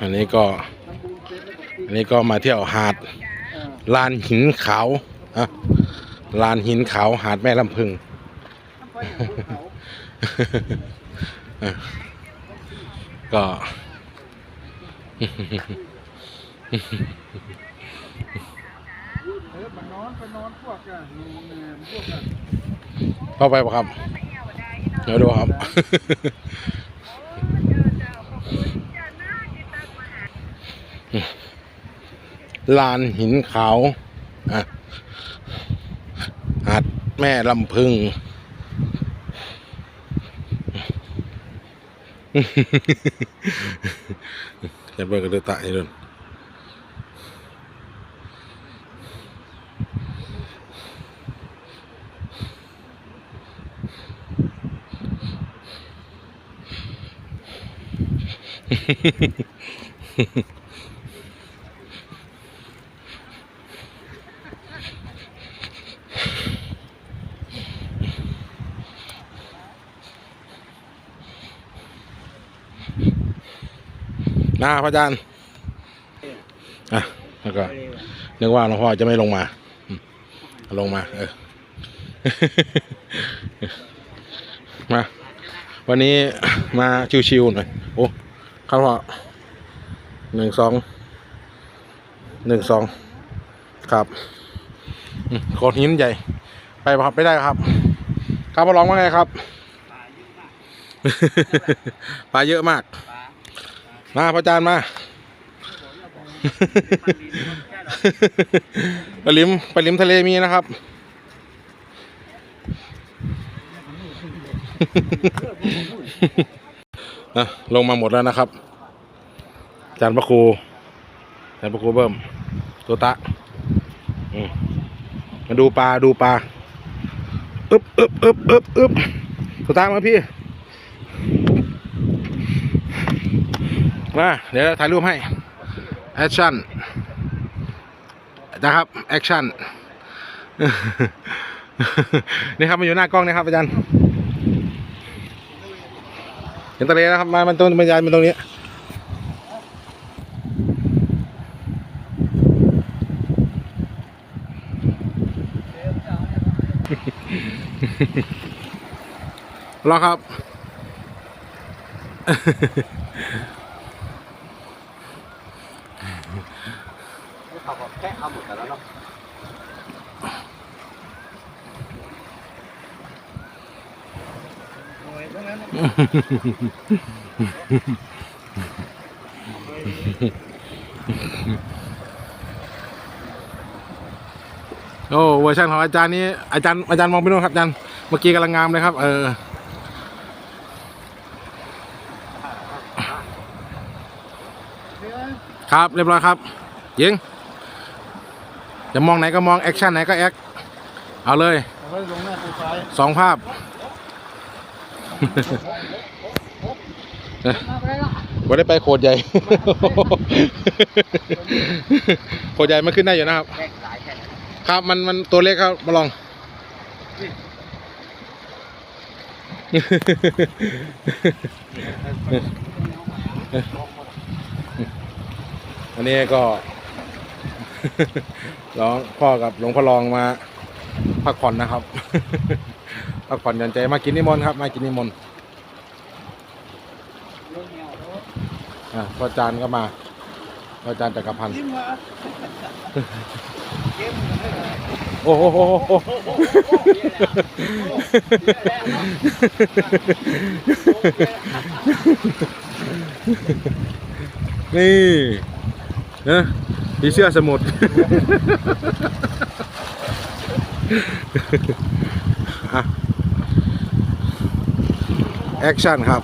อันนี้ก็ อันนี้ก็มาเที่ยวหาดลานหินขาวฮะลานหินขาวหาดแม่ลำพึงก็เออมันนอนไปนอนพวกกันนอนแหนมพวกกันเข้าไปปะครับ เดี๋ยวดูครับ ลานหินขาวอะหาดแม่ลำพึงจะเบิกกระตะให้ดู นะพระอาจารย์อะแล้วก็นึกว่าหลวงพ่อจะไม่ลงมาลงมา เออ มา วันนี้มาชิวๆหน่อยโอ้ครับพ่อหนึ่งสองหนึ่งสองครับโขดหินใหญ่ ไปปะครับไปได้ครับ ครับพ่อรองว่าไงครับ ปลาเยอะมาก มาพระอาจารย์มาไปลิมไปลิมทะเลมีนะครับนะลงมาหมดแล้วนะครับจารย์พระครูจารย์พระครูเบิ่มตัวตะมมาดูปลาดูปลาอึบอึบอึบอึบอึบตัวตะมาพี่ มาเดี๋ยวถ่ายรูปให้แอคชั่นนะครับแอคชั่นนี่ครับมาอยู่หน้ากล้องนะครับอาจารย์เห็นทะเลนะครับมามันตรงบรรยายมันตรงนี้รอครับ เขาก็แค่เอาหมดแล้วเนาะโอ้เวอร์ชันของอาจารย์นี้อาจารย์อาจารย์มองไปนู่นครับอาจารย์เมื่อกี้กำลังงามเลยครับ เออ ครับเรียบร้อยครับยิงจะมองไหนก็มองแอคชั่นไหนก็แอคเอาเลยเอาไว้ลงหน้าปูซ้ายสองภาพวันได้ไปโคดใหญ่ โคดใหญ่มันขึ้นได้อยู่นะครับแค่สายแค่นั้นครับมันมันตัวเล็กครับมาลอง อันนี้ก็ ร้องพ่อกับหลวงพ่อรองมา พักผ่อนนะครับ พักผ่อนหย่อนใจมากินนิมนต์ครับ มากินนิมนต์อะพ่ออาจารย์ก็มาพ่ออาจารย์จักรพันธ์ โอ้โหนี่นะผีเสื้อสมุทรอะแอคชั่นครับ